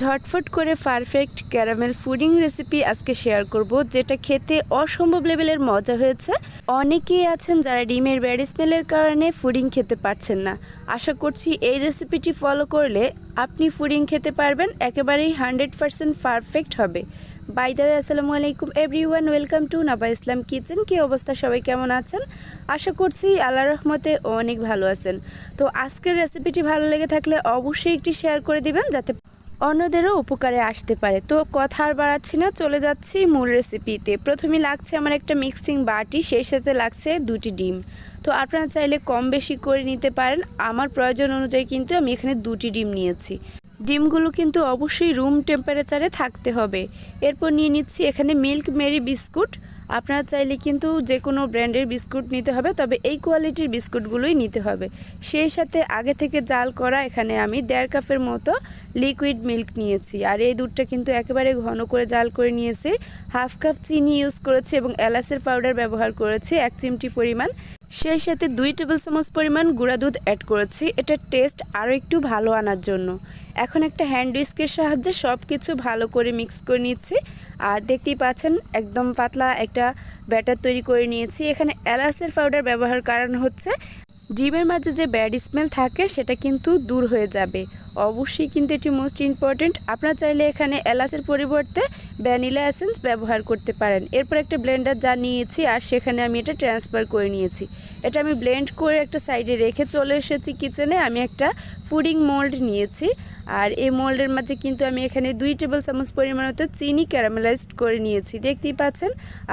ঝটফট করে perfect caramel pudding recipe আজকে share করব, যেটা খেতে অসম্ভব লেভেলের মজা হয়েছে। অনেকেই আছেন যারা ডিমের ব্যাড স্মেলের কারণে ফুডিং খেতে পারছেন না। আশা করছি এই রেসিপিটি ফলো করলে আপনি ফুডিং খেতে পারবেন, একেবারেই হান্ড্রেড পারসেন্ট পারফেক্ট হবে। বাই ওয়ে আসসালামু আলাইকুম everyone welcome to Naba Islam kitchen কি অবস্থা? সবাই কেমন আছেন? আশা করছি আল্লাহ রহমতে অনেক ভালো আছেন। তো আজকের রেসিপিটি ভালো লেগে থাকলে অবশ্যই একটি শেয়ার করে দিবেন, যাতে অন্যদেরও উপকারে আসতে পারে। তো কথা আর বাড়াচ্ছি না, চলে যাচ্ছি মূল রেসিপিতে প্রথমে লাগছে আমার একটা মিক্সিং বাটি, সেই সাথে লাগছে দুটি ডিম। তো আপনারা চাইলে কম বেশি করে নিতে পারেন। আমার প্রয়োজন অনুযায়ী কিন্তু আমি এখানে দুটি ডিম নিয়েছি। ডিমগুলো কিন্তু অবশ্যই রুম টেম্পারেচারে থাকতে হবে। এরপর নিয়ে নিচ্ছি এখানে মিল্ক মেরি বিস্কুট। আপনারা চাইলে কিন্তু যে কোনো ব্র্যান্ডের বিস্কুট নিতে হবে, তবে এই কোয়ালিটির বিস্কুটগুলোই নিতে হবে। সেই সাথে আগে থেকে জাল করা এখানে আমি দেড় কাপের মতো লিকুইড মিল্ক নিয়েছি। আর এই দুধটা কিন্তু একেবারে ঘন করে জাল করে নিয়েছি। হাফ কাপ চিনি ইউজ করেছি এবং এলাচের পাউডার ব্যবহার করেছি, এক চিমটি পরিমাণ। সেই সাথে দুই টেবিল চামচ পরিমাণ গুঁড়া দুধ অ্যাড করেছি। এটার টেস্ট আরও একটু ভালো আনার জন্য। এখন একটা হ্যান্ড উইস্কের সাহায্যে সব কিছু ভালো করে মিক্স করে নিচ্ছি। আর দেখতেই পাচ্ছেন, একদম পাতলা একটা ব্যাটার তৈরি করে নিয়েছি। এখানে এলাচের পাউডার ব্যবহার কারণ হচ্ছে, ডিমের মাঝে যে ব্যাড স্মেল থাকে, সেটা কিন্তু দূর হয়ে যাবে। অবশ্যই কিন্তু এটি মোস্ট ইম্পর্ট্যান্ট আপনারা চাইলে এখানে এলাচের পরিবর্তে ভ্যানিলা এসেন্স ব্যবহার করতে পারেন। এরপর একটা ব্লেন্ডার যা নিয়েছি আর সেখানে আমি এটা ট্রান্সফার করে নিয়েছি। এটা আমি ব্লেন্ড করে একটা সাইডে রেখে চলে এসেছি কিচেনে আমি একটা ফুডিং মোল্ড নিয়েছি। আর এই মোল্ডের মাঝে কিন্তু আমি এখানে দুই টেবিল চামচ পরিমাণ মতো চিনি ক্যারামেলাইজড করে নিয়েছি। দেখতেই পাচ্ছেন?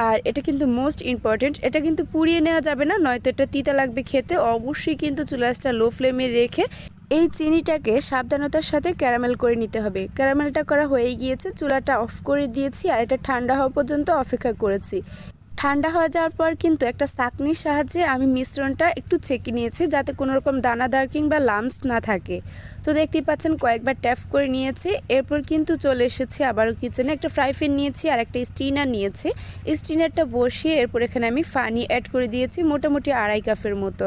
আর এটা কিন্তু মোস্ট ইম্পর্ট্যান্ট এটা কিন্তু পুড়িয়ে নেওয়া যাবে না, নয়তো এটা তিতা লাগবে খেতে। অবশ্যই কিন্তু চুলাসটা লো ফ্লেমে রেখে এই চিনিটাকে সাবধানতার সাথে ক্যারামেল করে নিতে হবে। ক্যারামেলটা করা হয়ে গিয়েছে, চুলাটা অফ করে দিয়েছি আর এটা ঠান্ডা হওয়া পর্যন্ত অপেক্ষা করেছি। ঠান্ডা হয়ে যাওয়ার পর কিন্তু একটা চাকনির সাহায্যে আমি মিশ্রণটা একটু ছেঁকে নিয়েছি যাতে কোনো রকম দানাদার কিংবা লামস না থাকে। তো দেখতেই পাচ্ছেন কয়েকবার ট্যাপ করে নিয়েছে, এরপর কিন্তু চলে এসেছি আবারও কিচেনে। একটা ফ্রাই প্যান নিয়েছি আর একটা স্টিনার নিয়েছে। স্টিনারটা বসিয়ে এরপর এখানে আমি ফানি অ্যাড করে দিয়েছি, মোটামুটি আড়াই কাপের মতো।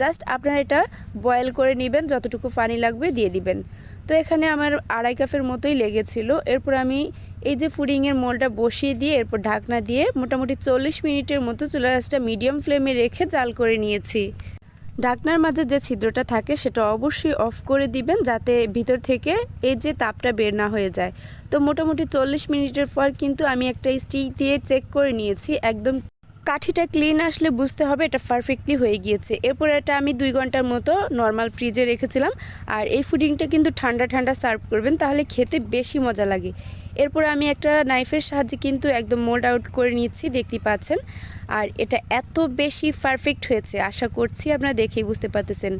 জাস্ট আপনারা এটা বয়েল করে নেবেন, যতটুকু পানি লাগবে দিয়ে দিবেন। তো এখানে আমার আড়াই কাপের মতোই লেগেছিল। এরপর আমি এই যে ফুডিংয়ের মোলটা বসিয়ে দিয়ে এরপর ঢাকনা দিয়ে মোটামুটি চল্লিশ মিনিটের মতো চুলা গাছটা মিডিয়াম ফ্লেমে রেখে জাল করে নিয়েছি। ঢাকনার মাঝে যে ছিদ্রটা থাকে সেটা অবশ্যই অফ করে দিবেন যাতে ভিতর থেকে এই যে তাপটা বের না হয়ে যায়। তো মোটামুটি চল্লিশ মিনিটের পর কিন্তু আমি একটা স্টিক দিয়ে চেক করে নিয়েছি, একদম কাঠিটা ক্লিন আসলে বুঝতে হবে, এটা পারফেক্টলি হয়ে গিয়েছে। এরপর এটা আমি দুই ঘণ্টার মতো নর্মাল ফ্রিজে রেখেছিলাম। আর এই ফুডিংটা কিন্তু ঠান্ডা ঠান্ডা সার্ভ করবেন, তাহলে খেতে বেশি মজা লাগে। এরপর আমি একটা নাইফের সাহায্যে কিন্তু একদম মোল্ড আউট করে নিচ্ছি, দেখতে পাচ্ছেন। আর এটা এত বেশি পারফেক্ট হয়েছে, আশা করছি আপনারা দেখেই বুঝতে পারতেছেন।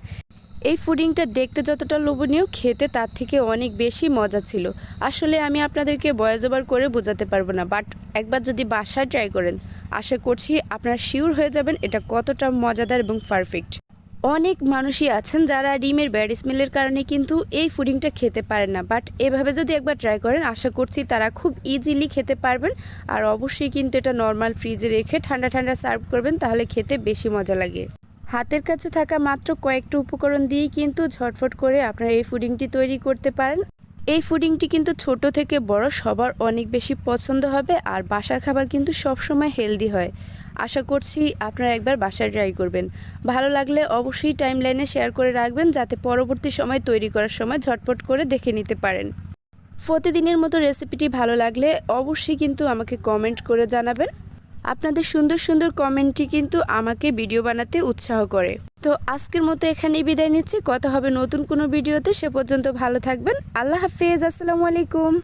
এই ফুডিংটা দেখতে যতটা লোভনীয়, খেতে তার থেকে অনেক বেশি মজা ছিল। আসলে আমি আপনাদেরকে বয়স ওভার করে বোঝাতে পারব না বাট একবার যদি বাসায় ট্রাই করেন আশা করছি আপনারা শিওর হয়ে যাবেন এটা কতটা মজাদার এবং পারফেক্ট অনেক মানুষই আছেন যারা ডিমের ব্যাড স্মেলের কারণে কিন্তু এই ফুডিংটা খেতে পারে না বাট এভাবে যদি একবার ট্রাই করেন, আশা করছি তারা খুব ইজিলি খেতে পারবেন। আর অবশ্যই কিন্তু এটা নর্মাল ফ্রিজে রেখে ঠান্ডা ঠান্ডা সার্ভ করবেন, তাহলে খেতে বেশি মজা লাগে। হাতের কাছে থাকা মাত্র কয়েকটা উপকরণ দিয়েই কিন্তু ঝটফট করে আপনারা এই ফুডিংটি তৈরি করতে পারেন। এই ফুডিংটি কিন্তু ছোট থেকে বড় সবার অনেক বেশি পছন্দ হবে আর বাসার খাবার কিন্তু সবসময় হেলদি হয়। আশা করছি আপনারা একবার বাসায় ট্রাই করবেন। ভালো লাগলে অবশ্যই টাইম লাইনে শেয়ার করে রাখবেন যাতে পরবর্তী সময় তৈরি করার সময় ঝটপট করে দেখে নিতে পারেন। প্রতিদিনের মতো রেসিপিটি ভালো লাগলে অবশ্যই কিন্তু আমাকে কমেন্ট করে জানাবেন। আপনাদের সুন্দর সুন্দর কমেন্টটি কিন্তু আমাকে ভিডিও বানাতে উৎসাহ করে। তো আজকের মতো এখানেই বিদায় নিচ্ছি। কথা হবে নতুন কোনো ভিডিওতে। সে পর্যন্ত ভালো থাকবেন। আল্লাহ হাফেজ। আসসালামু আলাইকুম।